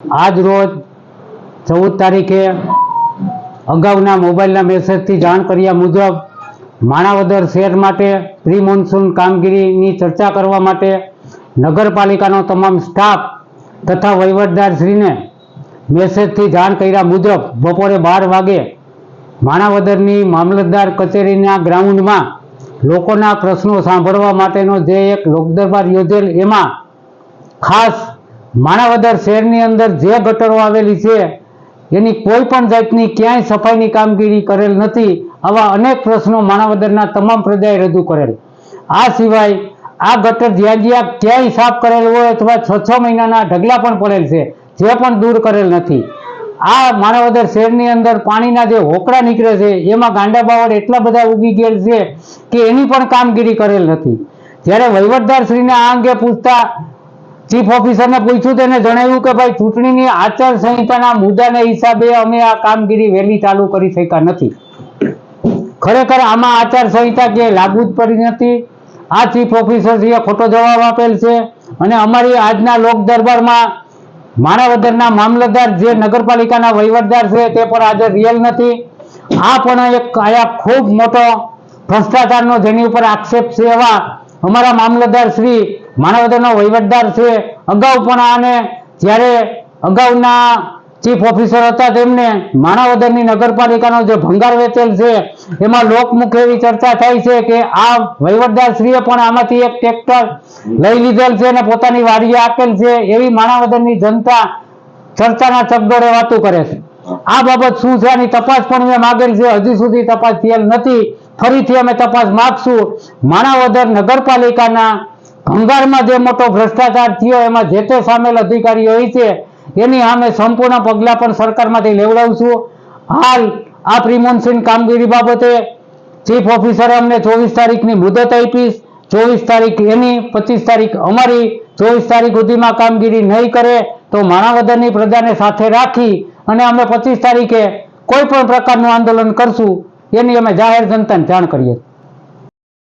આજ રોજ ચૌદ તારીખે અગાઉના મોબાઈલના મેસેજથી જાણ કર્યા મુજબ માણાવદર શહેર માટે પ્રી મોન્સૂન કામગીરીની ચર્ચા કરવા માટે નગરપાલિકાનો તમામ સ્ટાફ તથા વહીવટદારશ્રીને મેસેજથી જાણ કર્યા મુજબ બપોરે બાર વાગે માણાવદરની મામલતદાર કચેરીના ગ્રાઉન્ડમાં લોકોના પ્રશ્નો સાંભળવા માટેનો જે એક લોકદરબાર યોજેલ એમાં ખાસ માણાવદર શહેરની અંદર જે ગટરો આવેલી છે, એની કોઈ પણ જાતની ક્યાંય સફાઈની કામગીરી કરેલ નથી, આવા અનેક પ્રશ્નો માણાવદરના તમામ પ્રજાએ રજૂ કરેલ. આ સિવાય આ ગટર જ્યાં જ્યાં ક્યાંય સાફ કરેલ હોય અથવા છ છ મહિનાના ઢગલા પણ પડેલ છે, જે પણ દૂર કરેલ નથી. આ માણાવદર શહેરની અંદર પાણીના જે હોકળા નીકળે છે, એમાં ગાંડા બાવળ એટલા બધા ઉગી ગયેલ છે કે એની પણ કામગીરી કરેલ નથી. જ્યારે વહીવટદારશ્રીને આ અંગે પૂછતા ચીફ ઓફિસરને પૂછ્યું તેને જણાવ્યું કે ભાઈ, ચૂંટણીની આચારસંહિતાના મુદ્દાને હિસાબે અમે આ કામગીરી વહેલી ચાલુ કરી શક્યા નથી. ખરેખર આમાં આચારસંહિતા જે લાગુ જ પડી નથી. આ ચીફ ઓફિસરશ્રીએ ખોટો જવાબ આપેલ છે અને અમારી આજના લોક દરબારમાં માણાવદરના મામલતદાર જે નગરપાલિકાના વહીવટદાર છે તે પણ આજે રિયલ નથી. આ પણ એક આયા ખૂબ મોટો ભ્રષ્ટાચારનો જેની ઉપર આક્ષેપ છે એવા અમારા મામલતદાર શ્રી માણાવદરનો વહીવટદાર છે. અગાઉ પણ આને જ્યારે અગાઉના ચીફ ઓફિસર હતા તેમને માણાવદરની નગરપાલિકાનો જે ભંગાર વેચેલ છે, એમાં લોકમુખ એવી ચર્ચા થાય છે કે આ વહીવટદારશ્રીએ પણ આમાંથી એક ટ્રેક્ટર લઈ લીધેલ છે અને પોતાની વાડીએ આપેલ છે એવી માણાવદરની જનતા ચર્ચાના ચકડોળે વાતું કરે છે. આ બાબત શું છે? આની તપાસ પણ મેં માગેલ છે. હજી સુધી તપાસ થયેલ નથી. ફરીથી અમે તપાસ માગશું. માણાવદર નગરપાલિકાના ભંગારમાં જે મોટો ભ્રષ્ટાચાર થયો, એમાં જે તે સામેલ અધિકારીઓ છે, એની સામે સંપૂર્ણ પગલાં પણ સરકારમાંથી લેવડાવશું હાલ આ પ્રિમોન્સિન કામગીરી બાબતે ચીફ ઓફિસરે અમને ચોવીસ તારીખની મુદત આપી ચોવીસ તારીખ એની, પચીસ તારીખ અમારી. ચોવીસ તારીખ સુધીમાં કામગીરી નહીં કરે તો માણાવદરની પ્રજાને સાથે રાખી અને અમે પચીસ તારીખે કોઈ પણ પ્રકારનું આંદોલન કરશું, એની અમે જાહેર જનતાને જાણ કરીએ